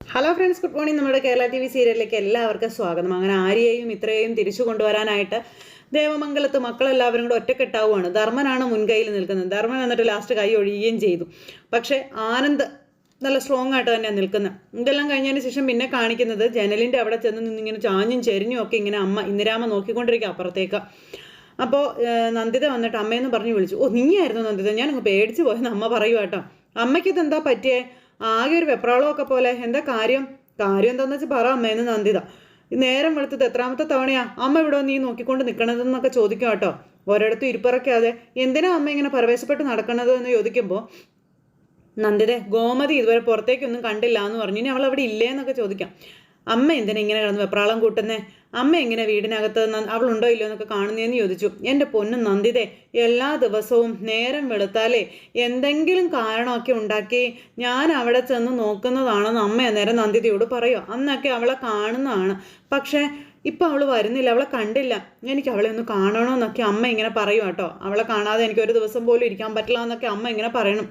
Hello friends good morning നമ്മുടെ Kerala T V സീരിയലിലേക്ക് എല്ലാവർക്കും സ്വാഗതം. അങ്ങനെ ആര്യയെയും ഇത്രയും തിരിച്ചു കൊണ്ടുവരാനായിട്ട് ദേവമംഗലത്ത് മക്കളെല്ലാവരും കൂടെ ഒറ്റക്കെട്ടാവുകയാണ് ധർമ്മനാണ് മുൻകൈയിൽ നിൽക്കുന്നത്. ധർമ്മൻ എന്നിട്ട് ലാസ്റ്റ് കൈ ഒഴിയുകയും ചെയ്തു. പക്ഷേ ആനന്ദ് നല്ല സ്ട്രോങ് ആയിട്ട് തന്നെ നിൽക്കുന്നത് ഇതെല്ലാം കഴിഞ്ഞതിന് ശേഷം പിന്നെ കാണിക്കുന്നത് ജനലിന്റെ അവിടെ ചെന്ന് നിന്നിങ്ങനെ ചാഞ്ഞും ചെരിഞ്ഞും ഒക്കെ ഇങ്ങനെ അമ്മ ഇന്ദിരാമ നോക്കിക്കൊണ്ടിരിക്കുക അപ്പുറത്തേക്ക്. അപ്പോൾ നന്ദിത വന്നിട്ട് അമ്മയെന്ന് പറഞ്ഞു വിളിച്ചു. ഓ നീയായിരുന്നു നന്ദിത? ഞാനങ്ങ് പേടിച്ച് പോയെന്ന് അമ്മ പറയുവാട്ടോ അമ്മയ്ക്കിതെന്താ പറ്റിയേ? ആകെ ഒരു വെപ്രാളമൊക്കെ പോലെ. എന്താ കാര്യം? കാര്യം എന്താണെന്ന് വെച്ചാൽ പറ അമ്മയെന്ന് നന്ദിത. നേരം വെളുത്തത് എത്രാമത്തെ തവണയാ? അമ്മ ഇവിടെ നീ നോക്കിക്കൊണ്ട് നിൽക്കണതെന്നൊക്കെ ചോദിക്കും കേട്ടോ. ഒരിടത്തും ഇരിപ്പിറക്കാതെ. എന്തിനാ അമ്മ ഇങ്ങനെ പരവേശപ്പെട്ട് നടക്കണത് എന്ന് ചോദിക്കുമ്പോൾ നന്ദിതെ ഗോമതി ഇതുവരെ പുറത്തേക്കൊന്നും കണ്ടില്ല എന്ന് പറഞ്ഞു. ഇനി അവൾ അവിടെ ഇല്ലേ എന്നൊക്കെ ചോദിക്കാം. അമ്മ എന്തിനാ ഇങ്ങനെ കിടന്ന് വെപ്രാളം കൂട്ടുന്നേ? അമ്മ എങ്ങനെ വീടിനകത്ത് അവളുണ്ടോ ഇല്ലയോ എന്നൊക്കെ കാണുന്നതെന്ന് ചോദിച്ചു. എന്റെ പൊന്നു നന്ദിതേ എല്ലാ ദിവസവും നേരം വെളുത്താലേ എന്തെങ്കിലും കാരണമൊക്കെ ഉണ്ടാക്കി ഞാൻ അവിടെ ചെന്ന് നോക്കുന്നതാണെന്ന് അമ്മ അന്നേരം നന്ദിതയോട് പറയോ. അന്നൊക്കെ അവളെ കാണുന്നതാണ്. പക്ഷേ ഇപ്പം അവൾ വരുന്നില്ല അവളെ കണ്ടില്ല. എനിക്ക് അവളെ ഒന്ന് കാണണമെന്നൊക്കെ അമ്മ ഇങ്ങനെ പറയും കേട്ടോ. അവളെ കാണാതെ എനിക്ക് ഒരു ദിവസം പോലും ഇരിക്കാൻ പറ്റില്ല എന്നൊക്കെ അമ്മ ഇങ്ങനെ പറയണം.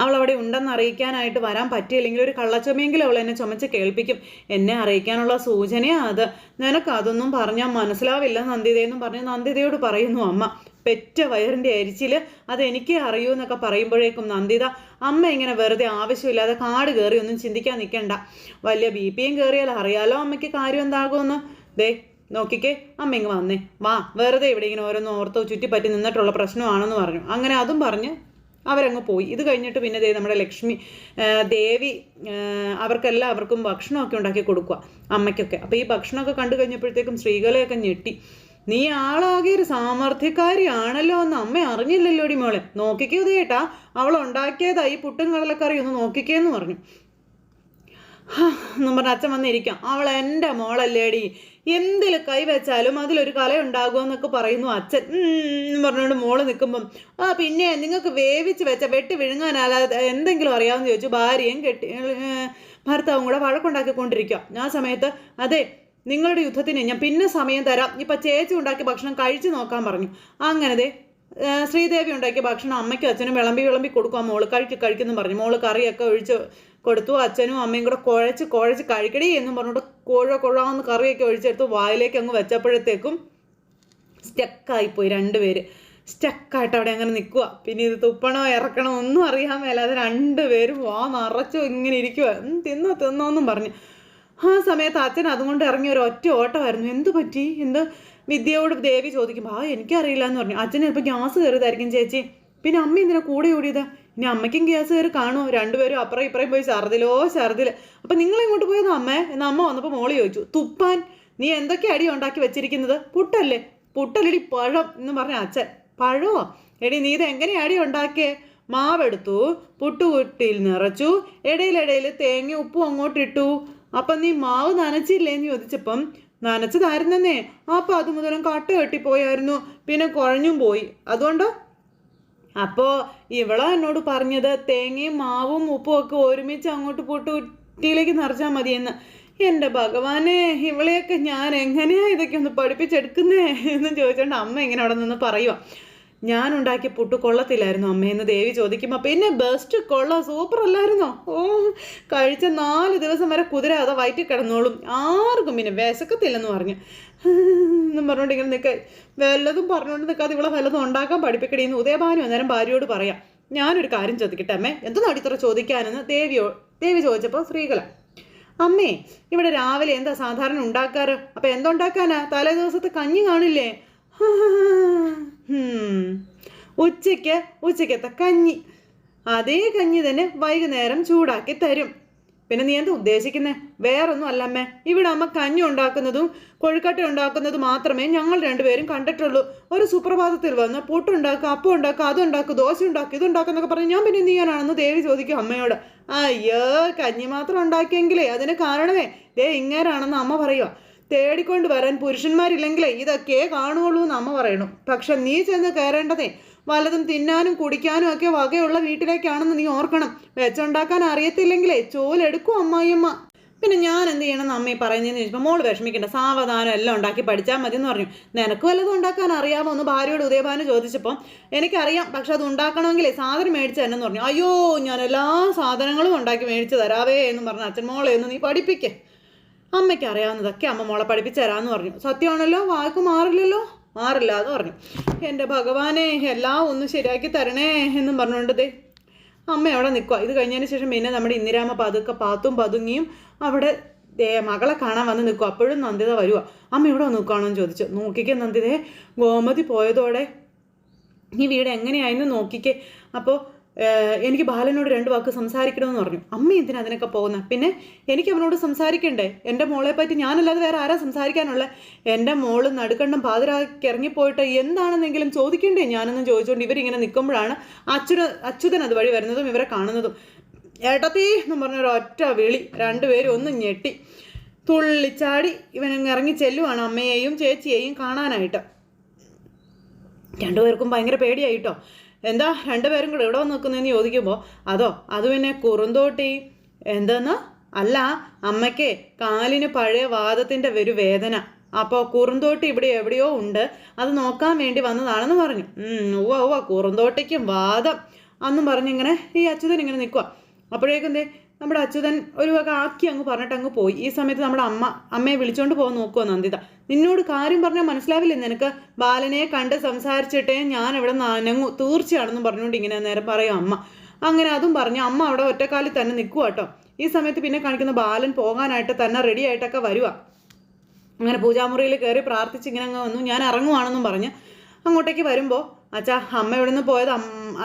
അവൾ അവിടെ ഉണ്ടെന്ന് അറിയിക്കാനായിട്ട് വരാൻ പറ്റിയില്ലെങ്കിൽ ഒരു കള്ളച്ചൊമയെങ്കിലും അവൾ എന്നെ ചുമച്ച് കേൾപ്പിക്കും. എന്നെ അറിയിക്കാനുള്ള സൂചനയാണ് അത്. നിനക്ക് അതൊന്നും പറഞ്ഞാൽ മനസ്സിലാവില്ല നന്ദിതയെന്നും പറഞ്ഞ് നന്ദിതയോട് പറയുന്നു അമ്മ പെറ്റ വയറിന്റെ അരിച്ചിൽ അത് അറിയൂ എന്നൊക്കെ പറയുമ്പോഴേക്കും നന്ദിത അമ്മ ഇങ്ങനെ വെറുതെ ആവശ്യമില്ലാതെ കാട് കയറി ഒന്നും ചിന്തിക്കാൻ നിൽക്കണ്ട വലിയ ബി പിയും കയറിയാൽ അറിയാലോ അമ്മയ്ക്ക് കാര്യം എന്താകുമെന്ന്? ദേ നോക്കിക്കേ അമ്മ ഇങ്ങ് വന്നേ. വാ വെറുതെ ഇവിടെ ഇങ്ങനെ ഓരോന്ന് ഓർത്തോ ചുറ്റിപ്പറ്റി നിന്നിട്ടുള്ള പ്രശ്നമാണെന്ന് പറഞ്ഞു. അങ്ങനെ അതും പറഞ്ഞ് അവരങ്ങ് പോയി. ഇത് കഴിഞ്ഞിട്ട് പിന്നെ ദേ നമ്മുടെ ലക്ഷ്മി ദേവി അവർക്കെല്ലാം അവർക്കും ഭക്ഷണമൊക്കെ ഉണ്ടാക്കി കൊടുക്കുക അമ്മയ്ക്കൊക്കെ. അപ്പോൾ ഈ ഭക്ഷണമൊക്കെ കണ്ടു കഴിഞ്ഞപ്പോഴത്തേക്കും സ്ത്രീകളെയൊക്കെ ഞെട്ടി. നീ ആളാകെ ഒരു സാമർഥ്യക്കാരിയാണല്ലോ എന്ന് അമ്മ അറിഞ്ഞില്ലല്ലോടി മോളെ. നോക്കിക്കേ ചേട്ടാ അവൾ ഉണ്ടാക്കിയതാ ഈ പുട്ടും കടലക്കറി ഒന്ന് നോക്കിക്കേന്ന് പറഞ്ഞു. എന്നും പറഞ്ഞ അച്ഛൻ വന്നിരിക്കാം. അവൾ എന്റെ മോളല്ലേടി. എന്തിൽ കൈവച്ചാലും അതിലൊരു കല ഉണ്ടാകുമെന്നൊക്കെ പറയുന്നു അച്ഛൻ. എന്ന് പറഞ്ഞുകൊണ്ട് മോൾ നിൽക്കുമ്പം ആ പിന്നെ നിങ്ങൾക്ക് വേവിച്ച് വെച്ച വെട്ടി വിഴുങ്ങാനല്ലാതെ എന്തെങ്കിലും അറിയാമെന്ന് ചോദിച്ചു. ഭാര്യയും കെട്ടി ഭർത്താവും കൂടെ വഴക്കുണ്ടാക്കിക്കൊണ്ടിരിക്കുക. ആ സമയത്ത് അതെ നിങ്ങളുടെ യുദ്ധത്തിന് ഞാൻ പിന്നെ സമയം തരാം. ഇപ്പം ചേച്ചി ഉണ്ടാക്കിയ ഭക്ഷണം കഴിച്ചു നോക്കാൻ പറഞ്ഞു. അങ്ങനെ ദേ ശ്രീദേവി ഉണ്ടാക്കിയ ഭക്ഷണം അമ്മയ്ക്കും അച്ഛനും വിളമ്പി വിളമ്പി കൊടുക്കുക മോൾ. കഴിക്കും കഴിക്കുന്നു പറഞ്ഞു. മോൾ കറിയൊക്കെ ഒഴിച്ച് കൊടുത്തു അച്ഛനും അമ്മയും കൂടെ കുഴച്ച് കുഴച്ച് കഴിക്കടി എന്നും പറഞ്ഞുകൊണ്ട് കുഴ കുഴാന്ന് കറിയൊക്കെ ഒഴിച്ചെടുത്ത് വായിലേക്ക് അങ്ങ് വെച്ചപ്പോഴത്തേക്കും സ്റ്റക്കായിപ്പോയി രണ്ടുപേര്. സ്റ്റക്കായിട്ട് അവിടെ അങ്ങനെ നിൽക്കുക പിന്നെ ഇത് തുപ്പണോ ഇറക്കണോ ഒന്നും അറിയാൻ മേലാതെ രണ്ടുപേരും വാ നിറച്ചു ഇങ്ങനെ ഇരിക്കുക തിന്നോ തിന്നോ എന്നും പറഞ്ഞു. ആ സമയത്ത് അച്ഛൻ അതുകൊണ്ട് ഇറങ്ങി ഒരു ഒറ്റ ഓട്ടമായിരുന്നു. എന്ത് പറ്റി? എന്ത്? വിദ്യയോട് ദേവി ചോദിക്കുമ്പോൾ ആ എനിക്കറിയില്ല എന്ന് പറഞ്ഞു. അച്ഛന് ഇപ്പോൾ ഗ്യാസ് കയറിയതായിരിക്കും ചേച്ചി. പിന്നെ അമ്മ എന്തിനാ കൂടെ ഓടിയത്? ഇനി അമ്മയ്ക്കും ഗ്യാസ് കയറി കാണുമോ രണ്ടുപേരും അപ്പുറം ഇപ്പുറം പോയി ഛർദിലോ ഛർദിൽ അപ്പം നിങ്ങൾ ഇങ്ങോട്ട് പോയത് അമ്മേ എന്ന് അമ്മ വന്നപ്പോൾ മോളി ചോദിച്ചു തുപ്പാൻ നീ എന്തൊക്കെ അടി ഉണ്ടാക്കി വെച്ചിരിക്കുന്നത്? പുട്ടല്ലേ? പുട്ടല്ലടി പഴം എന്ന് പറഞ്ഞ അച്ഛൻ പഴമോ എടി നീ ഇത് എങ്ങനെ അടി ഉണ്ടാക്കിയേ? മാവെടുത്തു പുട്ടുകുട്ടിയിൽ നിറച്ചു ഇടയിലിടയിൽ തേങ്ങ ഉപ്പും അങ്ങോട്ടിട്ടു അപ്പം നീ മാവ് നനച്ചില്ലേന്ന് ചോദിച്ചപ്പം നനച്ചതായിരുന്നേ അപ്പം അത് മുതലും കട്ട കെട്ടിപ്പോയായിരുന്നു. പിന്നെ കുഴഞ്ഞും പോയി. അതുകൊണ്ടോ? അപ്പോൾ ഇവളോ എന്നോട് പറഞ്ഞത് തേങ്ങയും മാവും ഉപ്പും ഒക്കെ ഒരുമിച്ച് അങ്ങോട്ട് പോട്ട് കുറ്റിയിലേക്ക് നിറച്ചാൽ മതിയെന്ന്. എന്റെ ഭഗവാനെ ഇവളെയൊക്കെ ഞാൻ എങ്ങനെയാ ഇതൊക്കെ ഒന്ന് പഠിപ്പിച്ചെടുക്കുന്നേ? എന്ന് ചോദിച്ചോണ്ട് അമ്മ ഇങ്ങനെ അവിടെ നിന്ന് പറയുക ഞാൻ ഉണ്ടാക്കിയ പുട്ട് കൊള്ളത്തില്ലായിരുന്നു അമ്മയെന്ന് ദേവി ചോദിക്കുമ്പോൾ പിന്നെ ബെസ്റ്റ് കൊള്ള സൂപ്പർ അല്ലായിരുന്നോ? ഓ കഴിച്ച നാല് ദിവസം വരെ കുതിര അതാ വയറ്റിൽ കിടന്നോളും. ആർക്കും പിന്നെ വിശക്കത്തില്ലെന്ന് പറഞ്ഞു. എന്നും പറഞ്ഞുകൊണ്ട് ഇങ്ങനെ നിൽക്കുക വല്ലതും പറഞ്ഞുകൊണ്ട് നിൽക്കാതെ ഇവിടെ വല്ലതും ഉണ്ടാക്കാൻ പഠിപ്പിക്കണേന്ന് ഉദയഭാനു അന്നേരം ഭാര്യയോട് പറയാം. ഞാനൊരു കാര്യം ചോദിക്കട്ടെ അമ്മേ എന്താണ് ഇത്ര ചോദിക്കാനെന്ന്? ദേവിയോ ദേവി ചോദിച്ചപ്പോൾ ശ്രീകല അമ്മേ ഇവിടെ രാവിലെ എന്താ സാധാരണ ഉണ്ടാക്കാറ്? അപ്പം എന്തുണ്ടാക്കാനാ? തലേ ദിവസത്തെ കഞ്ഞി കാണില്ലേ. ഉച്ചയ്ക്ക് ഉച്ചയ്ക്കത്തെ കഞ്ഞി. അതേ കഞ്ഞി തന്നെ വൈകുന്നേരം ചൂടാക്കി തരും. പിന്നെ നീ എന്താ ഉദ്ദേശിക്കുന്നത് വേറൊന്നും അല്ല അമ്മേ ഇവിടെ അമ്മ കഞ്ഞി ഉണ്ടാക്കുന്നതും കൊഴുക്കട്ട ഉണ്ടാക്കുന്നതും മാത്രമേ ഞങ്ങൾ രണ്ടുപേരും കണ്ടിട്ടുള്ളൂ. ഒരു സുപ്രഭാതത്തിൽ വന്ന് പുട്ടുണ്ടാക്കുക അപ്പം ഉണ്ടാക്കുക അതുണ്ടാക്കുക ദോശ ഉണ്ടാക്കുക ഇതുണ്ടാക്കുന്നൊക്കെ പറഞ്ഞ് ഞാൻ പിന്നെ എന്ത് ദേവി ചോദിക്കും അമ്മയോട്. അയ്യോ കഞ്ഞി മാത്രം ഉണ്ടാക്കിയെങ്കിലേ അതിന് കാരണമേ. ദേ ഇങ്ങേരാണെന്ന് അമ്മ പറയുക തേടിക്കൊണ്ട് വരാൻ പുരുഷന്മാരില്ലെങ്കിലേ ഇതൊക്കെ കാണുള്ളൂ എന്ന് അമ്മ പറയണു പക്ഷെ നീ ചെന്ന് കയറേണ്ടതേ വല്ലതും തിന്നാനും കുടിക്കാനും ഒക്കെ വകയുള്ള വീട്ടിലേക്കാണെന്ന് നീ ഓർക്കണം. വെച്ചുണ്ടാക്കാൻ അറിയത്തില്ലെങ്കിലേ ചോലെടുക്കും അമ്മായിയമ്മ. പിന്നെ ഞാൻ എന്ത് ചെയ്യണം എന്ന് അമ്മ പറയുന്നതെന്ന് ചോദിച്ചപ്പോൾ മോൾ വിഷമിക്കണ്ട സാവധാനം എല്ലാം ഉണ്ടാക്കി പഠിച്ചാൽ മതി എന്ന് പറഞ്ഞു. നിനക്ക് വല്ലതും ഉണ്ടാക്കാൻ അറിയാമോ എന്ന് ഭാര്യയോട് ഉദയഭാനു ചോദിച്ചപ്പോൾ എനിക്കറിയാം പക്ഷെ അത് ഉണ്ടാക്കണമെങ്കിലേ സാധനം മേടിച്ച് തന്നെ എന്ന് പറഞ്ഞു. അയ്യോ ഞാൻ എല്ലാ സാധനങ്ങളും ഉണ്ടാക്കി മേടിച്ച് തരാവേ എന്ന് പറഞ്ഞു അച്ഛൻ മോളെ ഒന്ന് നീ പഠിപ്പിക്കേ. അമ്മയ്ക്ക് അറിയാവുന്നതൊക്കെ അമ്മ മോളെ പഠിപ്പിച്ചു തരാമെന്ന് പറഞ്ഞു. സത്യമാണല്ലോ? വാക്ക് മാറില്ലല്ലോ? മാറില്ല എന്ന് പറഞ്ഞു. എന്റെ ഭഗവാനെ എല്ലാം ഒന്ന് ശരിയാക്കി തരണേ എന്നും പറഞ്ഞുകൊണ്ട് ദേ അമ്മ അവിടെ നിൽക്കുക ഇത് കഴിഞ്ഞതിന് ശേഷം പിന്നെ നമ്മുടെ ഇന്ദിരാമ പതുക്കെ പാത്തും പതുങ്ങിയും അവിടെ മകളെ കാണാൻ വന്ന് നിൽക്കുക അപ്പോഴും നന്ദിത വരുക അമ്മ ഇവിടെ നോക്കുകയാണോ എന്ന് ചോദിച്ചു. നോക്കിക്കേ നന്ദിതേ ഗോമതി പോയതോടെ ഈ വീട് എങ്ങനെയായിരുന്നു നോക്കിക്കേ. അപ്പോൾ എനിക്ക് ബാലനോട് രണ്ട് വാക്ക് സംസാരിക്കണമെന്ന് പറഞ്ഞു. അമ്മ എന്തിനാ അതിനൊക്കെ പോകുന്ന? പിന്നെ എനിക്ക് അവനോട് സംസാരിക്കണ്ടേ? എന്റെ മോളെ പറ്റി ഞാനല്ലാതെ വേറെ ആരാ സംസാരിക്കാനുള്ള? എന്റെ മോൾ നടുക്കണ്ടും പാതിരാക്കി ഇറങ്ങിപ്പോയിട്ട് എന്താണെന്നെങ്കിലും ചോദിക്കണ്ടേ? ഞാനെന്ന് ചോദിച്ചുകൊണ്ട് ഇവരിങ്ങനെ നിൽക്കുമ്പോഴാണ് അച്യുത അച്യുതൻ അതുവഴി വരുന്നതും ഇവരെ കാണുന്നതും. ഏട്ടത്തീ എന്ന് പറഞ്ഞൊരു ഒറ്റ വിളി. രണ്ടുപേരും ഒന്ന് ഞെട്ടി. തുള്ളിച്ചാടി ഇവനങ്ങ് ഇറങ്ങി ചെല്ലുവാണ് അമ്മയെയും ചേച്ചിയെയും കാണാനായിട്ട്. രണ്ടുപേർക്കും ഭയങ്കര പേടിയായിട്ടോ? എന്താ രണ്ടുപേരും കൂടെ ഇവിടെ വന്ന് നിൽക്കുന്നതെന്ന് ചോദിക്കുമ്പോൾ അതോ അത് പിന്നെ കുറുന്തോട്ടി എന്തെന്ന്? അല്ല അമ്മയ്ക്ക് കാലിന് പഴയ വാദത്തിന്റെ ഒരു വേദന. അപ്പോൾ കുറുന്തോട്ടി ഇവിടെ എവിടെയോ ഉണ്ട്. അത് നോക്കാൻ വേണ്ടി വന്നതാണെന്ന് പറഞ്ഞു. ഉവ്വ ഉവ്വ കുറുന്തോട്ടിക്കും വാദം. അന്നും പറഞ്ഞിങ്ങനെ ഈ അച്യുതൻ ഇങ്ങനെ നിൽക്കുക അപ്പോഴേക്കും എന്തേ? നമ്മുടെ അച്യുതൻ ഒരു വക ആക്കി അങ്ങ് പറഞ്ഞിട്ട് അങ്ങ് പോയി. ഈ സമയത്ത് നമ്മുടെ അമ്മ അമ്മയെ വിളിച്ചോണ്ട് പോകാൻ നോക്കുമോ നന്ദിത. നിന്നോട് കാര്യം പറഞ്ഞാൽ മനസ്സിലാവില്ലേ നിനക്ക്? ബാലനെ കണ്ട് സംസാരിച്ചിട്ടേ ഞാൻ ഇവിടെ നനങ്ങു തീർച്ചയാണെന്നും പറഞ്ഞുകൊണ്ട് ഇങ്ങനെ നേരം പറയും അമ്മ. അങ്ങനെ അതും പറഞ്ഞ് അമ്മ അവിടെ ഒറ്റക്കാലിൽ തന്നെ നിൽക്കുക കേട്ടോ ഈ സമയത്ത് പിന്നെ കാണിക്കുന്ന ബാലൻ പോകാനായിട്ട് തന്നെ റെഡി ആയിട്ടൊക്കെ വരുക അങ്ങനെ പൂജാമുറിയിൽ കയറി പ്രാർത്ഥിച്ച് ഇങ്ങനെ അങ്ങ് വന്നു. ഞാൻ ഇറങ്ങുവാണെന്നും പറഞ്ഞ് അങ്ങോട്ടേക്ക് വരുമ്പോൾ അച്ഛാ അമ്മ എവിടെ നിന്ന് പോയത്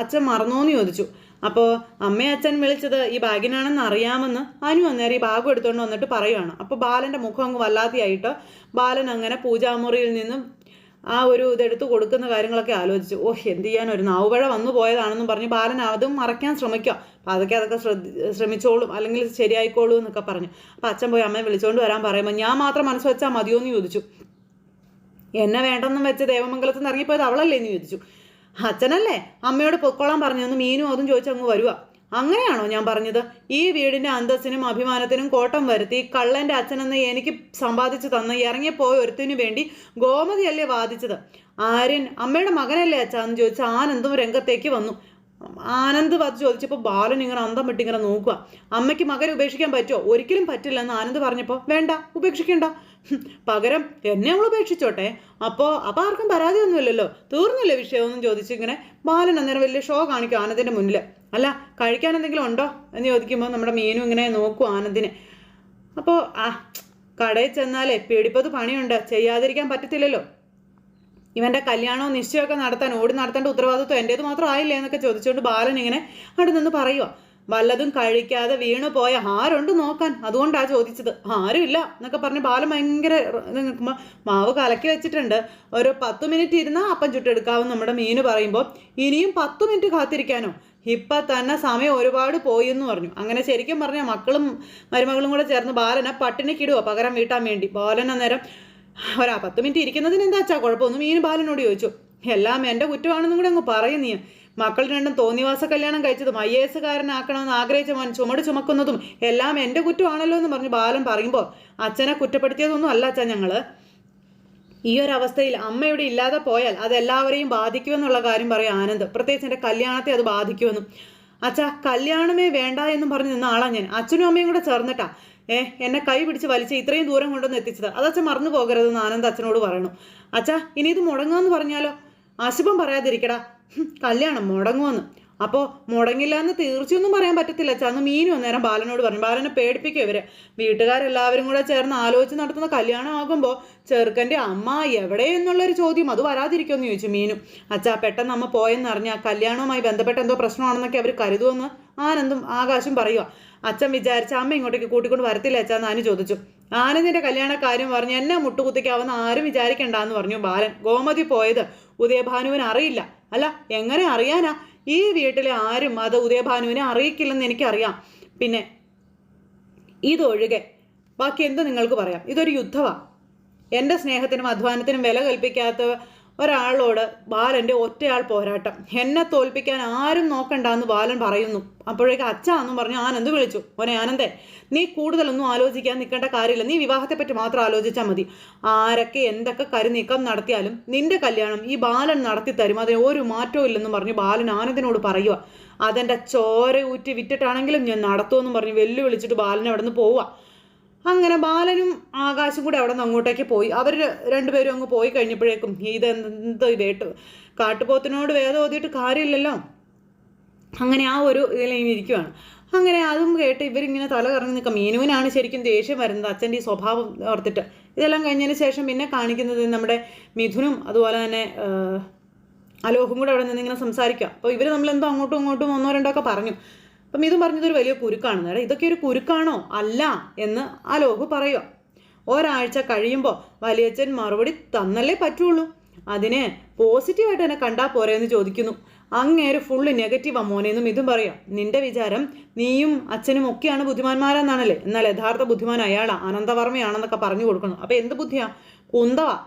അച്ഛൻ മറന്നോന്ന് ചോദിച്ചു. അപ്പോൾ അമ്മയച്ഛൻ വിളിച്ചത് ഈ ബാഗിനാണെന്ന് അറിയാമെന്ന് അനു അന്നേരം ഈ ബാഗ് എടുത്തുകൊണ്ട് വന്നിട്ട് പറയുവാണ്. അപ്പോൾ ബാലന്റെ മുഖം അങ്ങ് വല്ലാതെയായിട്ട് ബാലൻ അങ്ങനെ പൂജാമുറിയിൽ നിന്നും ആ ഒരു ഇതെടുത്ത് കൊടുക്കുന്ന കാര്യങ്ങളൊക്കെ ആലോചിച്ചു. ഓഹ് എന്ത് ചെയ്യാൻ ഒരു നാവുപഴ വന്നു പോയതാണെന്നും പറഞ്ഞ് ബാലൻ അതും മറയ്ക്കാൻ ശ്രമിക്കുക. അപ്പം അതൊക്കെ അതൊക്കെ ശ്രമിച്ചോളും അല്ലെങ്കിൽ ശരിയായിക്കോളൂ എന്നൊക്കെ പറഞ്ഞു. അപ്പം അച്ഛൻ പോയി അമ്മയെ വിളിച്ചുകൊണ്ട് വരാൻ പറയുമ്പോൾ ഞാൻ മാത്രം മനസ്സ് വെച്ചാൽ മതിയോ എന്ന് ചോദിച്ചു. എന്നെ വേണ്ടെന്നും വെച്ച് ദേവമംഗലത്ത് നിന്ന് ഇറങ്ങിപ്പോയത് അവളല്ലേ? എന്ന് ചോദിച്ചു. അച്ഛനല്ലേ? അമ്മയോട് പൊക്കോളാൻ പറഞ്ഞൊന്ന് മീനും അതും ചോദിച്ചു അങ്ങ് വരുക അങ്ങനെയാണോ ഞാൻ പറഞ്ഞത്? ഈ വീടിന്റെ അന്തസ്സിനും അഭിമാനത്തിനും കോട്ടം വരുത്തി കള്ളന്റെ അച്ഛനെന്ന് എനിക്ക് സമ്പാദിച്ചു തന്ന ഇറങ്ങിപ്പോയ ഒരുത്തിനു വേണ്ടി ഗോമതിയല്ലേ വാദിച്ചത്? ആര്യൻ അമ്മയുടെ മകനല്ലേ അച്ഛാന്ന് ചോദിച്ച ആനന്ദും രംഗത്തേക്ക് വന്നു. ആനന്ദ് അത് ചോദിച്ചപ്പോൾ ബാലൻ ഇങ്ങനെ അന്തം വിട്ട് ഇങ്ങനെ നോക്കുക അമ്മയ്ക്ക് മകൻ ഉപേക്ഷിക്കാൻ പറ്റുമോ ഒരിക്കലും പറ്റില്ല എന്ന് ആനന്ദ് പറഞ്ഞപ്പോൾ വേണ്ട ഉപേക്ഷിക്കണ്ട. പകരം എന്നെ അവൾ ഉപേക്ഷിച്ചോട്ടെ. അപ്പോൾ അപ്പം ആർക്കും പരാതിയൊന്നുമില്ലല്ലോ. തീർന്നില്ലേ വിഷയമൊന്നും ചോദിച്ചു ഇങ്ങനെ ബാലൻ അന്നേരം വലിയ ഷോ കാണിക്കും ആനന്ദിന്റെ മുന്നിൽ അല്ല കഴിക്കാൻ എന്തെങ്കിലും ഉണ്ടോ? എന്ന് ചോദിക്കുമ്പോൾ നമ്മുടെ മീനും ഇങ്ങനെ നോക്കും ആനന്ദിനെ. അപ്പോൾ ആ കടയിൽ ചെന്നാലേ പേടിപ്പത് പണിയുണ്ട്. ചെയ്യാതിരിക്കാൻ പറ്റത്തില്ലല്ലോ. ഇവന്റെ കല്യാണവും നിശ്ചയമൊക്കെ നടത്താൻ ഓടി നടത്തേണ്ട ഉത്തരവാദിത്വം എന്റേത് മാത്രം ആയില്ലേ എന്നൊക്കെ ചോദിച്ചുകൊണ്ട് ബാലൻ ഇങ്ങനെ അവിടെ നിന്ന് പറയുക വല്ലതും കഴിക്കാതെ വീണു പോയ ആരുണ്ട് നോക്കാൻ? അതുകൊണ്ടാണ് ചോദിച്ചത്. ആരുമില്ല എന്നൊക്കെ പറഞ്ഞ് ബാലൻ ഭയങ്കര നിൽക്കുമ്പോൾ മാവ് കലക്കി വെച്ചിട്ടുണ്ട്. ഒരു പത്ത് മിനിറ്റ് ഇരുന്നാൽ അപ്പം ചുട്ടെടുക്കാവും നമ്മുടെ മീന് പറയുമ്പോൾ ഇനിയും പത്ത് മിനിറ്റ് കാത്തിരിക്കാനോ? ഇപ്പം തന്നെ സമയം ഒരുപാട് പോയി എന്ന് പറഞ്ഞു. അങ്ങനെ ശരിക്കും പറഞ്ഞാൽ മക്കളും മരുമകളും കൂടെ ചേർന്ന് ബാലനെ പട്ടിണിക്കിടുവോ പകരം വീട്ടാൻ വേണ്ടി. ബാലൻ അന്നേരം ഒരാ പത്ത് മിനിറ്റ് ഇരിക്കുന്നതിന് എന്താ അച്ഛാ കുഴപ്പമൊന്നും മീൻ ബാലനോട് ചോദിച്ചു. എല്ലാം എന്റെ കുറ്റമാണെന്നും കൂടെ അങ്ങ് പറയും നീ. മക്കൾ രണ്ടും തോന്നിവാസ കല്യാണം കഴിച്ചതും ഐ എ എസ്സുകാരനാക്കണമെന്ന് ആഗ്രഹിച്ച മോൻ ചുമട് ചുമക്കുന്നതും എല്ലാം എന്റെ കുറ്റമാണല്ലോ എന്ന് പറഞ്ഞ് ബാലൻ പറയുമ്പോൾ അച്ഛനെ കുറ്റപ്പെടുത്തിയതൊന്നും അല്ല അച്ഛൻ ഞങ്ങൾ ഈ ഒരു അവസ്ഥയിൽ അമ്മ ഇവിടെ ഇല്ലാതെ പോയാൽ അത് എല്ലാവരെയും ബാധിക്കുമെന്നുള്ള കാര്യം പറയും ആനന്ദ്. പ്രത്യേകിച്ച് എന്റെ കല്യാണത്തെ അത് ബാധിക്കുമെന്നും. അച്ഛാ കല്യാണമേ വേണ്ട എന്നും പറഞ്ഞ് നിന്ന ആളാ ഞാൻ. അച്ഛനും അമ്മയും കൂടെ ചേർന്നിട്ടാ. ഏ എന്നെ കൈ പിടിച്ച് വലിച്ച് ഇത്രയും ദൂരം കൊണ്ടുവന്ന് എത്തിച്ചത്. അത് അച്ഛൻ മറന്നു പോകരുതെന്ന് ആനന്ദ് അച്ഛനോട് പറയണു അച്ഛാ ഇനി ഇത് മുടങ്ങാന്ന് പറഞ്ഞാലോ? അശുഭം പറയാതിരിക്കടാ. കല്യാണം മുടങ്ങുമെന്ന് അപ്പോൾ മുടങ്ങില്ല എന്ന് തീർച്ചയൊന്നും പറയാൻ പറ്റത്തില്ല. ചന്ന് മീനും അന്നേരം ബാലനോട് പറഞ്ഞു. ബാലനെ പേടിപ്പിക്കും ഇവരെ. വീട്ടുകാരെല്ലാവരും കൂടെ ചേർന്ന് ആലോചിച്ച് നടത്തുന്ന കല്യാണം ആകുമ്പോൾ ചെറുക്കന്റെ അമ്മ എവിടെ എന്നുള്ളൊരു ചോദ്യം. അത് വരാതിരിക്കുമെന്ന് ചോദിച്ചു മീനും. അച്ഛാ പെട്ടെന്ന് അമ്മ പോയെന്ന് അറിഞ്ഞാൽ കല്യാണവുമായി ബന്ധപ്പെട്ട എന്തോ പ്രശ്നമാണെന്നൊക്കെ അവർ കരുതുമെന്ന് ആനന്ദും ആകാശം പറയുക അച്ഛൻ വിചാരിച്ച അമ്മ ഇങ്ങോട്ടേക്ക് കൂട്ടിക്കൊണ്ട് വരത്തില്ല അച്ഛാന്ന് ആന ചോദിച്ചു. ആനന്ദിന്റെ കല്യാണ കാര്യം പറഞ്ഞ് എന്നെ മുട്ടുകുത്തിക്കാവുന്ന ആരും വിചാരിക്കണ്ടെന്ന് പറഞ്ഞു ബാലൻ. ഗോമതി പോയത് ഉദയഭാനുവിന് അറിയില്ല. അല്ല എങ്ങനെ അറിയാനാ? ഈ വീട്ടിലെ ആരും അത് ഉദയഭാനുവിനെ അറിയിക്കില്ലെന്ന് എനിക്കറിയാം. പിന്നെ ഇതൊഴികെ ബാക്കി എന്ത് നിങ്ങൾക്ക് പറയാം? ഇതൊരു യുദ്ധമാണ് എന്റെ സ്നേഹത്തിനും അധ്വാനത്തിനും വില കൽപ്പിക്കാത്ത ഒരാളോട് ബാലന്റെ ഒറ്റയാൾ പോരാട്ടം. എന്നെ തോൽപ്പിക്കാൻ ആരും നോക്കണ്ടെന്ന് ബാലൻ പറയുന്നു. അപ്പോഴേക്ക് അച്ഛാന്നും പറഞ്ഞു ആനന്ദ് വിളിച്ചു. ഓനെ ആനന്ദേ നീ കൂടുതലൊന്നും ആലോചിക്കാൻ നിൽക്കേണ്ട കാര്യമില്ല. നീ വിവാഹത്തെപ്പറ്റി മാത്രം ആലോചിച്ചാൽ മതി. ആരൊക്കെ എന്തൊക്കെ കരുനീക്കം നടത്തിയാലും നിന്റെ കല്യാണം ഈ ബാലൻ നടത്തി തരും. അതിന് ഒരു മാറ്റവും ഇല്ലെന്നും പറഞ്ഞു ബാലൻ ആനന്ദിനോട് പറയുക അതെന്റെ ചോര ഊറ്റി വിറ്റിട്ടാണെങ്കിലും ഞാൻ നടത്തുമെന്നും പറഞ്ഞ് വെല്ലുവിളിച്ചിട്ട് ബാലൻ അവിടെ നിന്ന് പോവുക അങ്ങനെ ബാലനും ആകാശും കൂടി അവിടെ നിന്ന് അങ്ങോട്ടേക്ക് പോയി. അവർ രണ്ടുപേരും അങ്ങ് പോയി കഴിഞ്ഞപ്പോഴേക്കും ഇതെന്ത് വേട്ട് കാട്ടുപോത്തിനോട് വേദം ഓതിയിട്ട് കാര്യമില്ലല്ലോ. അങ്ങനെ ആ ഒരു ഇതിലേയും ഇരിക്കുവാണ്. അങ്ങനെ അതും കേട്ട് ഇവരിങ്ങനെ തല കറങ്ങി നിൽക്കുക. മീനുവിനാണ് ശരിക്കും ദേഷ്യം വരുന്നത്. അച്ഛന്റെ ഈ സ്വഭാവം ഓർത്തിട്ട്. ഇതെല്ലാം കഴിഞ്ഞതിന് ശേഷം പിന്നെ കാണിക്കുന്നത് നമ്മുടെ മിഥുനും അതുപോലെ തന്നെ അലോഹും കൂടെ അവിടെ നിന്ന് ഇങ്ങനെ സംസാരിക്കുക. അപ്പോൾ ഇവർ നമ്മളെന്തോ അങ്ങോട്ടും ഇങ്ങോട്ടും ഒന്നോ രണ്ടോ ഒക്കെ പറഞ്ഞു. അപ്പം ഇതും പറഞ്ഞതൊരു വലിയ കുരുക്കാണ്. എടാ ഇതൊക്കെ ഒരു കുരുക്കാണോ? അല്ല എന്ന് ആ ലോഹു പറയുക ഒരാഴ്ച കഴിയുമ്പോൾ വലിയച്ഛൻ മറുപടി തന്നല്ലേ പറ്റുള്ളൂ. അതിനെ പോസിറ്റീവായിട്ട് തന്നെ കണ്ടാൽ പോരെ എന്ന് ചോദിക്കുന്നു. അങ്ങേര് ഫുള്ള് നെഗറ്റീവാ മോനെന്നും ഇതും പറയാം. നിന്റെ വിചാരം നീയും അച്ഛനും ഒക്കെയാണ് ബുദ്ധിമാന്മാരെന്നാണല്ലേ? എന്നാൽ യഥാർത്ഥ ബുദ്ധിമാൻ അയാളാ അനന്തവർമ്മയാണെന്നൊക്കെ പറഞ്ഞു കൊടുക്കുന്നു. അപ്പം എന്ത് ബുദ്ധിയാ? കുന്തവാ.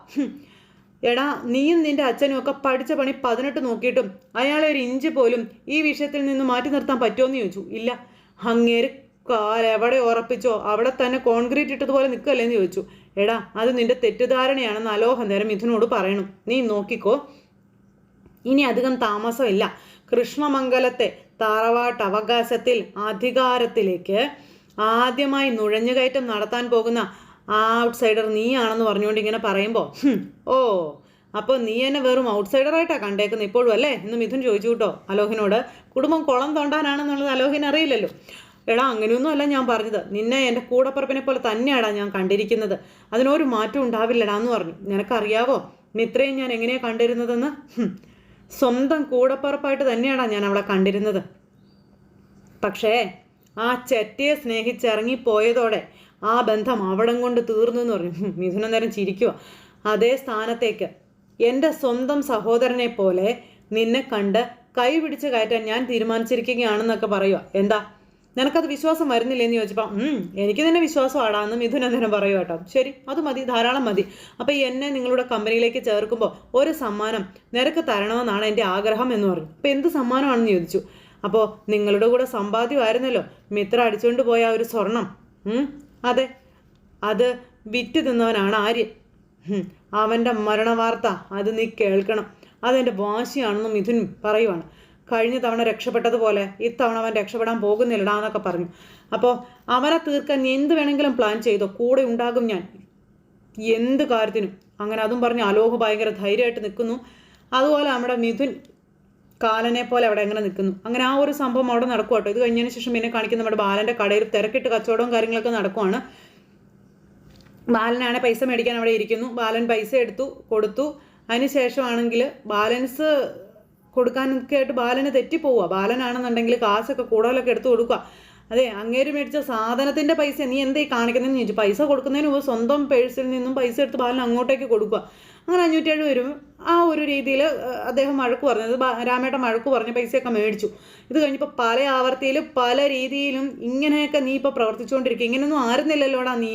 എടാ നീയും നിന്റെ അച്ഛനും ഒക്കെ പഠിച്ച പണി പതിനെട്ട് നോക്കിയിട്ടും അയാളെ ഒരു ഇഞ്ച് പോലും ഈ വിഷയത്തിൽ നിന്ന് മാറ്റി നിർത്താൻ പറ്റുമോ എന്ന് ചോദിച്ചു. ഇല്ല അങ്ങേര് കാലെവിടെ ഉറപ്പിച്ചോ അവിടെ തന്നെ കോൺക്രീറ്റ് ഇട്ടതുപോലെ നിൽക്കല്ലേ എന്ന് ചോദിച്ചു. എടാ അത് നിന്റെ തെറ്റിദ്ധാരണയാണെന്ന് അലോഹ നേരം മിഥുനോട് പറയണം. നീ നോക്കിക്കോ. ഇനി അധികം താമസമില്ല. കൃഷ്ണമംഗലത്തെ തറവാട്ട് അവകാശത്തിൽ അധികാരത്തിലേക്ക് ആദ്യമായി നുഴഞ്ഞുകയറ്റം നടത്താൻ പോകുന്ന ആ ഔട്ട്സൈഡർ നീയാണെന്ന് പറഞ്ഞുകൊണ്ട് ഇങ്ങനെ പറയുമ്പോൾ ഓ അപ്പോൾ നീ എന്നെ വെറും ഔട്ട്സൈഡറായിട്ടാണ് കണ്ടേക്കുന്നത് ഇപ്പോഴും അല്ലേ? എന്ന് മിഥുൻ ചോദിച്ചു കേട്ടോ അലോഹിനോട്. കുടുംബം കുളം തോണ്ടാനാണെന്നുള്ളത് അലോഹിന് അറിയില്ലല്ലോ. എടാ അങ്ങനെയൊന്നും അല്ല ഞാൻ പറഞ്ഞത്. നിന്നെ എന്റെ കൂടപ്പറപ്പിനെ പോലെ തന്നെയാടാ ഞാൻ കണ്ടിരിക്കുന്നത്. അതിനൊരു മാറ്റം ഉണ്ടാവില്ലടാ എന്ന് പറഞ്ഞു. നിനക്കറിയാവോ? ഇത്രയും ഞാൻ എങ്ങനെയാണ് കണ്ടിരുന്നതെന്ന്? സ്വന്തം കൂടപ്പറപ്പായിട്ട് തന്നെയാടാ ഞാൻ അവളെ കണ്ടിരുന്നത്. പക്ഷേ ആ ചെറ്റയെ സ്നേഹിച്ചിറങ്ങിപ്പോയതോടെ ആ ബന്ധം അവിടം കൊണ്ട് തീർന്നു എന്ന് പറഞ്ഞു മിഥുനം നേരം ചിരിക്കുക അതേ സ്ഥാനത്തേക്ക്. എന്റെ സ്വന്തം സഹോദരനെ പോലെ നിന്നെ കണ്ട് കൈ പിടിച്ച് കയറ്റാൻ ഞാൻ തീരുമാനിച്ചിരിക്കുകയാണെന്നൊക്കെ പറയുക എന്താ? നിനക്കത് വിശ്വാസം വരുന്നില്ല എന്ന് ചോദിച്ചപ്പോൾ എനിക്ക് തന്നെ വിശ്വാസമാടാന്ന് മിഥുൻ അന്നേരം പറയുക കേട്ടോ. ശരി അത് മതി ധാരാളം മതി. അപ്പോൾ എന്നെ നിങ്ങളുടെ കമ്പനിയിലേക്ക് ചേർക്കുമ്പോൾ ഒരു സമ്മാനം നിനക്ക് തരണമെന്നാണ് എന്റെ ആഗ്രഹം എന്ന് പറഞ്ഞു. അപ്പോൾ എന്ത് സമ്മാനമാണെന്ന് ചോദിച്ചു. അപ്പോൾ നിങ്ങളുടെ കൂടെ സമ്പാദ്യമായിരുന്നല്ലോ മിത്ര അടിച്ചുകൊണ്ട് പോയ ഒരു സ്വർണം. അതെ. അത് വിറ്റ് തിന്നവനാണ് ആര്യൻ അവന്റെ മരണവാർത്ത അത് നീ കേൾക്കണം. അതെന്റെ വാശിയാണെന്ന് മിഥുൻ പറയുവാണ്. കഴിഞ്ഞ തവണ രക്ഷപ്പെട്ടതുപോലെ ഇത്തവണ അവൻ രക്ഷപ്പെടാൻ പോകുന്നില്ലടാ എന്നൊക്കെ പറഞ്ഞു. അപ്പോൾ അവനെ തീർക്കാൻ നീ എന്ത് വേണമെങ്കിലും പ്ലാൻ ചെയ്തോ കൂടെ ഉണ്ടാകും ഞാൻ. എന്ത് കാര്യത്തിനും. അങ്ങനെ അതും പറഞ്ഞ് അലോഹ് ഭയങ്കര ധൈര്യമായിട്ട് നിൽക്കുന്നു. അതുപോലെ നമ്മുടെ മിഥുൻ കാലനെ പോലെ അവിടെ എങ്ങനെ നിൽക്കുന്നു. അങ്ങനെ ആ ഒരു സംഭവം അവിടെ നടക്കും കേട്ടോ ഇത് കഴിഞ്ഞതിന് ശേഷം പിന്നെ കാണിക്കുന്ന നമ്മുടെ ബാലന്റെ കടയിൽ തിരക്കിട്ട് കച്ചവടവും കാര്യങ്ങളൊക്കെ നടക്കുവാണ്. ബാലനാണ് പൈസ മേടിക്കാൻ അവിടെ ഇരിക്കുന്നു. ബാലൻ പൈസ എടുത്തു കൊടുത്തു. അതിന് ശേഷമാണെങ്കിൽ ബാലൻസ് കൊടുക്കാനൊക്കെ ആയിട്ട് ബാലന് തെറ്റിപ്പോവുക ബാലനാണെന്നുണ്ടെങ്കിൽ കാശൊക്കെ കൂടുതലൊക്കെ എടുത്തു കൊടുക്കുക അതെ അങ്ങേര് മേടിച്ച സാധനത്തിന്റെ പൈസ നീ എന്തേ കാണിക്കുന്നതെന്ന് ചോദിച്ചു. പൈസ കൊടുക്കുന്നതിന് മുമ്പ് സ്വന്തം പേഴ്സിൽ നിന്നും പൈസ എടുത്ത് ബാലൻ അങ്ങോട്ടേക്ക് കൊടുക്കുക അങ്ങനെ അഞ്ഞൂറ്റേഴ് വരും ആ ഒരു രീതിയിൽ അദ്ദേഹം മഴക്ക് പറഞ്ഞത് രാമേട്ട മഴക്ക് പറഞ്ഞ് പൈസയൊക്കെ മേടിച്ചു. ഇത് കഴിഞ്ഞപ്പോൾ പല ആവർത്തിയിൽ പല രീതിയിലും ഇങ്ങനെയൊക്കെ നീ ഇപ്പോൾ പ്രവർത്തിച്ചുകൊണ്ടിരിക്കുക. ഇങ്ങനെയൊന്നും ആരുന്നില്ലല്ലോടാ നീ.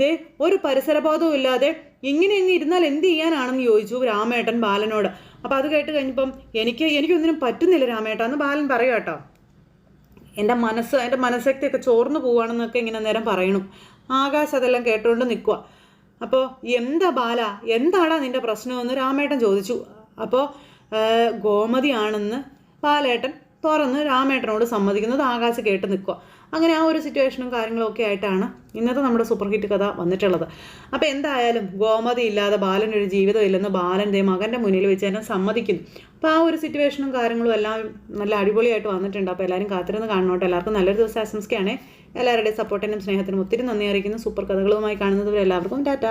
ദേ ഒരു പരിസരബോധവും ഇല്ലാതെ ഇങ്ങനെ അങ്ങ് ഇരുന്നാൽ എന്ത് ചെയ്യാനാണെന്ന് ചോദിച്ചു രാമേട്ടൻ ബാലനോട്. അപ്പോൾ അത് കേട്ട് കഴിഞ്ഞപ്പം എനിക്ക് എനിക്കൊന്നിനും പറ്റുന്നില്ല രാമേട്ട. എന്ന് ബാലൻ പറയുക കേട്ടോ എന്റെ മനസ്സ് എന്റെ മനസ്സക്തിയൊക്കെ ചോർന്നു പോവുകയാണെന്നൊക്കെ ഇങ്ങനെ നേരം പറയണു. ആകാശ് അതെല്ലാം കേട്ടുകൊണ്ട് നിൽക്കുക അപ്പോൾ എന്താ ബാല? എന്താടാ നിന്റെ പ്രശ്നമെന്ന് രാമേട്ടൻ ചോദിച്ചു. അപ്പോൾ ഗോമതിയാണെന്ന് ബാലേട്ടൻ തുറന്ന് രാമേട്ടനോട് സമ്മതിക്കുന്നത് ആകാശ് കേട്ട് നിൽക്കുക അങ്ങനെ ആ ഒരു സിറ്റുവേഷനും കാര്യങ്ങളും ഒക്കെ ആയിട്ടാണ് ഇന്നത്തെ നമ്മുടെ സൂപ്പർ ഹിറ്റ് കഥ വന്നിട്ടുള്ളത്. അപ്പോൾ എന്തായാലും ഗോമതി ഇല്ലാതെ ബാലനൊരു ജീവിതം ഇല്ലെന്ന് ബാലൻ ദേ മകന്റെ മുന്നിൽ വെച്ച് തന്നെ സമ്മതിക്കുന്നു. അപ്പോൾ ആ ഒരു സിറ്റുവേഷനും കാര്യങ്ങളും എല്ലാം നല്ല അടിപൊളിയായിട്ട് വന്നിട്ടുണ്ട്. അപ്പോൾ എല്ലാവരും കാത്തിരുന്ന് കാണണോട്ടെ. എല്ലാവർക്കും നല്ലൊരു ദിവസം ആശംസിക്കുകയാണ്. എല്ലാവരുടെയും സപ്പോർട്ടിനും സ്നേഹത്തിനും ഒത്തിരി നന്ദി അറിയിക്കുന്നു. സൂപ്പർ കഥകളുമായി കാണുന്നതുവരെ എല്ലാവർക്കും ടാറ്റ.